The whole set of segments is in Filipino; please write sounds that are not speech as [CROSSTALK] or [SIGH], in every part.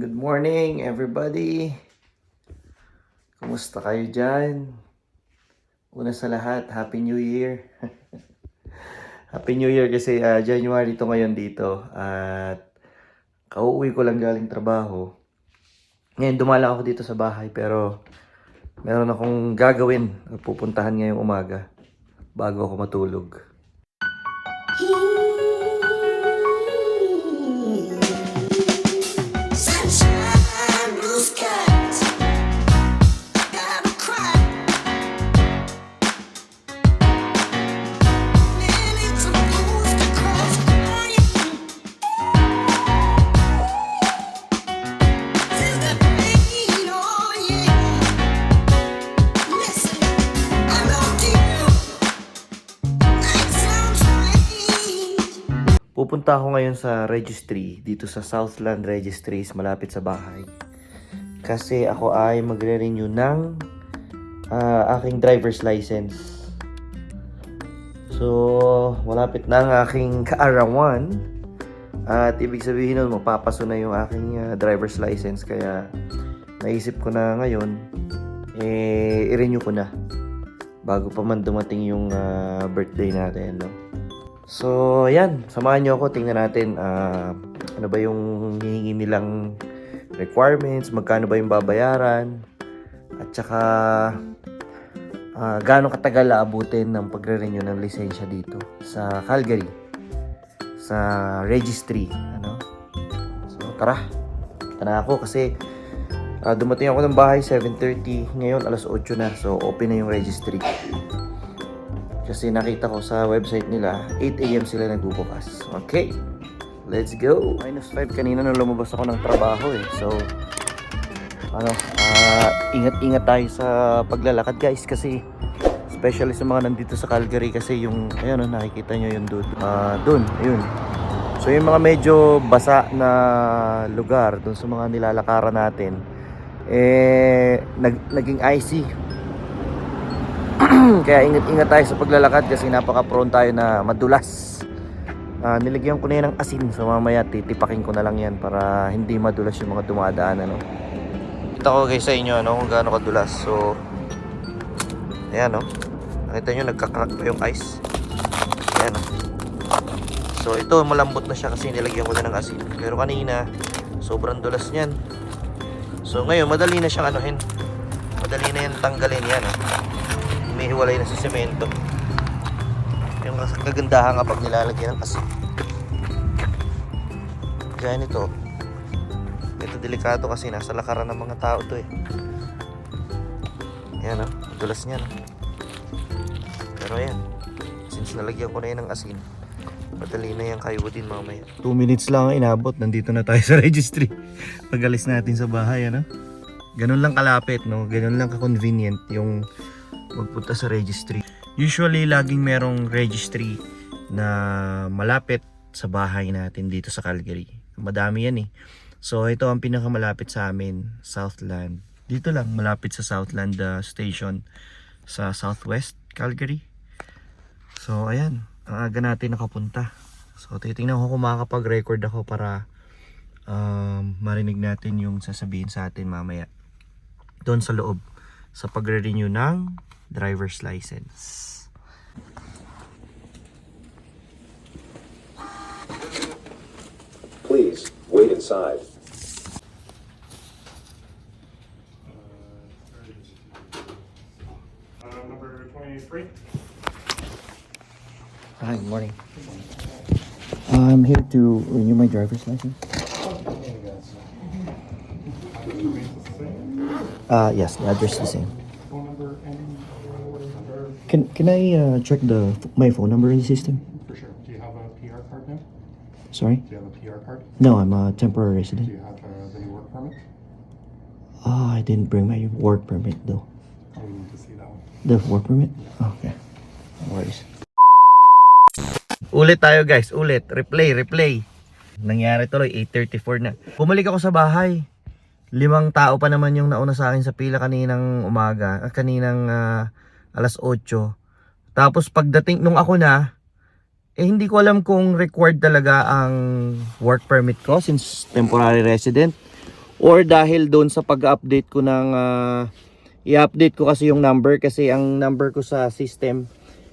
Good morning, everybody. Kumusta kayo dyan? Una sa lahat, Happy New Year. [LAUGHS] Happy New Year kasi ah, January to ngayon dito. At kauwi ko lang galing trabaho. Ngayon, dumala ako dito sa bahay pero meron akong gagawin. Pupuntahan ngayong umaga bago ako matulog. Pupunta ako ngayon sa registry dito sa Southland Registries malapit sa bahay. Kasi ako ay magre-renew ng ah, aking driver's license. So, malapit na ang aking [LAUGHS] kaarawan. At ibig sabihin nun, mapapaso na yung aking ah, driver's license. Kaya, naisip ko na ngayon, eh, i-renew ko na. Bago pa man dumating yung ah, birthday natin, no? So, yan. Samahan nyo ako. Tingnan natin ah, ano ba yung hihingi nilang requirements, magkano ba yung babayaran, at saka ah, gaano katagal aabutin ng pagre-renew ng lisensya dito sa Calgary, sa registry. Ano? So, tara. Na ako kasi ah, dumating ako ng bahay 7.30. Ngayon, alas 8 na. So, open na yung registry. Kasi nakita ko sa website nila, 8am sila nagbubukas. Okay, let's go. Minus 5 kanina nung lumabas ako ng trabaho eh. So, ano, ah, ingat-ingat tayo sa paglalakad guys kasi especially sa mga nandito sa Calgary kasi yung, ayun, oh, nakikita nyo yung doon. Ah, doon, ayun. So, yung mga medyo basa na lugar, doon sa mga nilalakaran natin, eh, nag, naging icy kaya ingat-ingat tayo sa paglalakad kasi napaka-prone tayo na madulas. Ah, nilagyan ko na yan ng asin so mamaya titipakin ko na lang yan para hindi madulas yung mga dumadaan ano. Kita ko guys sa inyo ano kung gaano kadulas. So ayan no. Nakita nyo nagka-crack pa yung ice. Ayan no. So ito malambot na siya kasi nilagyan ko na ng asin. Pero kanina sobrang dulas niyan. So ngayon madali na siyang anuhin. Madali na yan tanggalin yan. Oh humihiwalay na sa semento. Yung kagandahan kapag nilalagyan ng asin. Kaya nito, ito delikado kasi nasa lakaran ng mga tao to eh. Yan oh, dulas niyan. Pero ayan, since nalagyan ko na yan ng asin, madali na yan kayo din mamaya. 2 minutes lang ang inabot, nandito na tayo [LAUGHS] sa registry. Pagalis natin sa bahay, ano? Ganun lang kalapit, no? Ganun lang ka-convenient yung magpunta sa registry. Usually, laging merong registry na malapit sa bahay natin dito sa Calgary. Madami yan eh. So, ito ang pinakamalapit sa amin, Southland. Dito lang, malapit sa Southland uh, Station sa Southwest Calgary. So, ayan. Ang aga natin nakapunta. So, titingnan ko kung makakapag-record ako para um, marinig natin yung sasabihin sa atin mamaya. Doon sa loob sa pagre-renew ng driver's license. Please, wait inside. Uh, number 23. Hi, good morning. I'm here to renew my driver's license. Uh, yes, the address is the same. Can can I uh, check the my phone number in the system? for sure. Do you have a PR card now? Sorry? Do you have a PR card? No, I'm a temporary Do resident. you have uh, the new work permit? Oh, I didn't bring my work permit though. Oh, we need to see that one. The work permit? Okay. No worries. Ulit tayo guys, ulit. Replay, replay. Nangyari tuloy, 8.34 na. Bumalik ako sa bahay. Limang tao pa naman yung nauna sa akin sa pila kaninang umaga, ah, kaninang ah, alas 8. Tapos pagdating nung ako na, eh hindi ko alam kung required talaga ang work permit ko since temporary resident or dahil doon sa pag-update ko ng ah, i-update ko kasi yung number kasi ang number ko sa system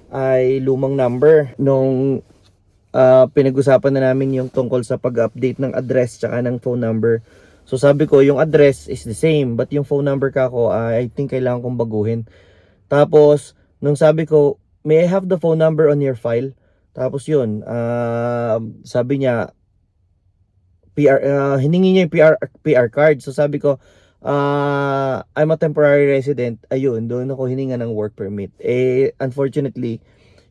ay lumang number nung ah, pinag-usapan na namin yung tungkol sa pag-update ng address tsaka ng phone number. So sabi ko yung address is the same but yung phone number ka ko I think kailangan kong baguhin. Tapos nung sabi ko may I have the phone number on your file? Tapos yun, ah, sabi niya PR ah, hiningi niya yung PR PR card. So sabi ko ah I'm a temporary resident. Ayun, doon ako hininga ng work permit. Eh unfortunately,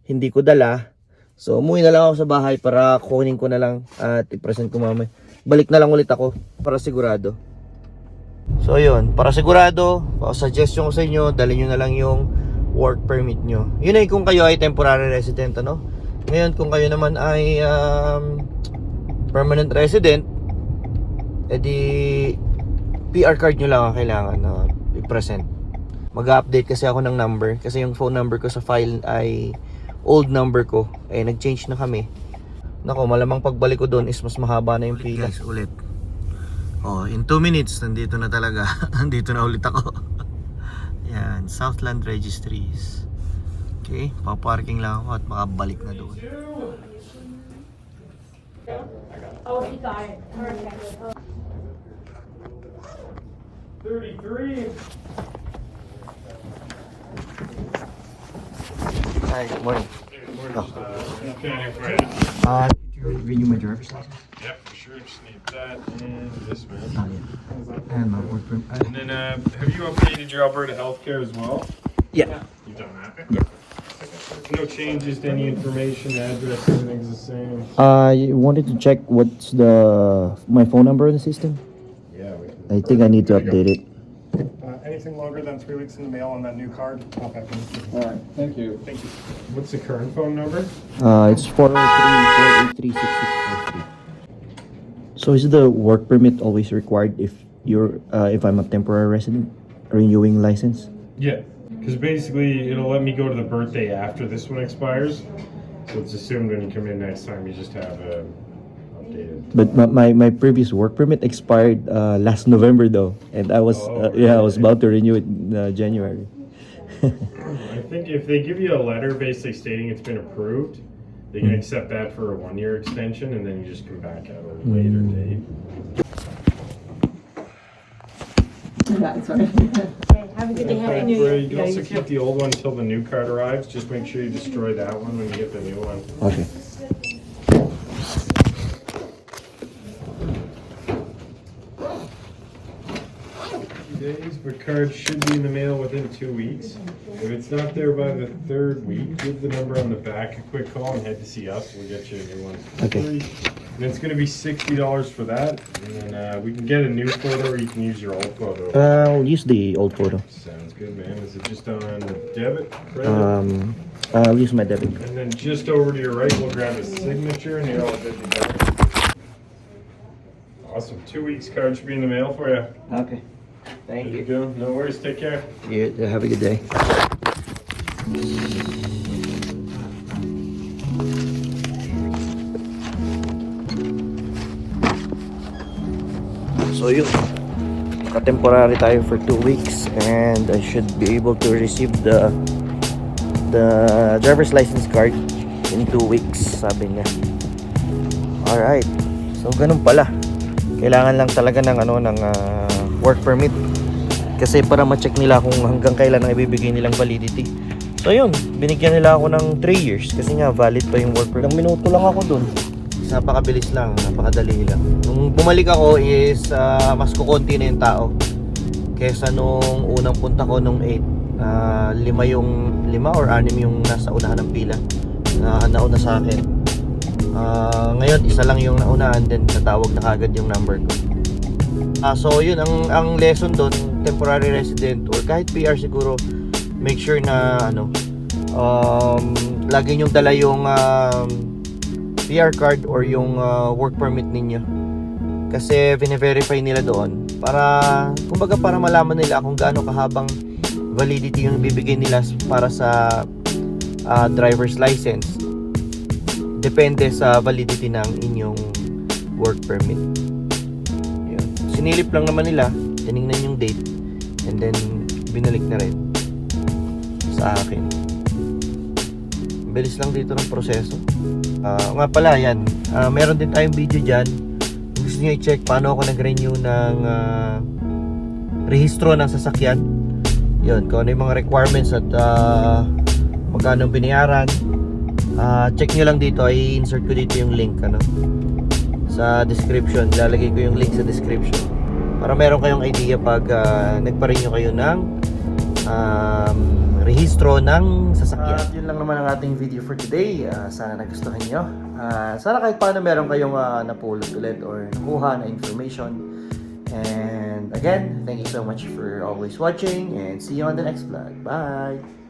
hindi ko dala. So umuwi na lang ako sa bahay para kunin ko na lang at i-present ko mamaya. Balik na lang ulit ako para sigurado. So yun, para sigurado, suggestion ko sa inyo, dali nyo na lang yung work permit nyo. Yun ay kung kayo ay temporary resident, ano? Ngayon, kung kayo naman ay um, permanent resident, edi PR card nyo lang ang kailangan na i-present. Mag-update kasi ako ng number kasi yung phone number ko sa file ay old number ko. Eh, nag-change na kami. Nako, malamang pagbalik ko doon is mas mahaba na yung pila. Guys, ulit. Oh, in 2 minutes, nandito na talaga. [LAUGHS] nandito na ulit ako. [LAUGHS] Yan, Southland Registries. Okay, paparking lang ako at makabalik na doon. Oh, he got it. Perfect. 33. Hi, good morning. Okay, great. Uh, did you renew my driver's license? Yep, for need that and this man. Not yet. And my work permit. And then, uh, have you updated your Alberta healthcare as well? yeah. You've done that? Yeah. No changes to any information, address, everything's the same. I wanted to check what's the my phone number in the system. Yeah, we can. I think I need to update it. Uh, anything longer than three weeks in the mail on that new card, pop back in. Alright, thank you. Thank you. What's the current phone number? Uh, it's 403 So is the work permit always required if you're uh, if I'm a temporary resident renewing license? Yeah, because basically it'll let me go to the birthday after this one expires. So it's assumed when you come in next time, you just have a updated. But my, my, my previous work permit expired uh, last November though, and I was uh, yeah I was about to renew it in uh, January. I think if they give you a letter basically stating it's been approved, they can hmm. accept that for a one-year extension, and then you just come back at a hmm. later date. [LAUGHS] That's right. Okay, have a good day. Happy New Year. You can also keep the old one until the new card arrives. Just make sure you destroy that one when you get the new one. Okay. Days, but cards should be in the mail within two weeks. If it's not there by the third week, give the number on the back a quick call and head to see us. We'll get you a new one. for Okay. free. And it's gonna be sixty dollars for that, and then uh, we can get a new photo, or you can use your old photo. Uh, I'll use the old photo. Sounds good, man. Is it just on the debit, credit? Um, I'll use my debit. And then just over to your right, we'll grab a signature and you're all good to go. Awesome. Two weeks card should be in the mail for you. Okay. Thank to go. No worries. Take care. Yeah, have a good day. So yun, naka-temporary tayo for 2 weeks and I should be able to receive the the driver's license card in 2 weeks, sabi niya. Alright, so ganun pala. Kailangan lang talaga ng ano ng ah, work permit kasi para ma-check nila kung hanggang kailan ang ibibigay nilang validity. So yun, binigyan nila ako ng 3 years kasi nga valid pa yung work permit. Ilang minuto lang ako dun. Napakabilis lang, napakadali lang. Nung bumalik ako is ah, mas kukonti na yung tao. Kesa nung unang punta ko nung 8, ah, lima yung lima or anim yung nasa unahan ng pila na nauna sa akin. Ah, ngayon isa lang yung naunahan then natawag na kagad yung number ko. Ah, so yun ang ang lesson doon, temporary resident or kahit PR siguro, make sure na ano um lagi niyo dala yung um, PR card or yung uh, work permit ninyo. Kasi vine-verify nila doon para kumbaga para malaman nila kung gaano kahabang validity yung bibigay nila para sa ah, driver's license. Depende sa validity ng inyong work permit. Yun. sinilip lang naman nila, tiningnan yung date, and then binalik na rin sa akin. Bilis lang dito ng proseso. Ah, nga pala, yan. Ah, meron din tayong video dyan. Kung gusto nyo i-check paano ako nag-renew ng ah, rehistro ng sasakyan. Yun, kung ano yung mga requirements at ah, magkano binayaran. Ah, check nyo lang dito, i-insert ko dito yung link ano, sa description. Lalagay ko yung link sa description. Para meron kayong idea pag uh, nagpa-renew kayo ng um, rehistro ng sasakyan. At yun lang naman ang ating video for today. Ah, sana nagustuhan nyo. Ah, sana kahit paano meron kayong uh, napulot ulit or nakuha na information. And again, thank you so much for always watching and see you on the next vlog. Bye!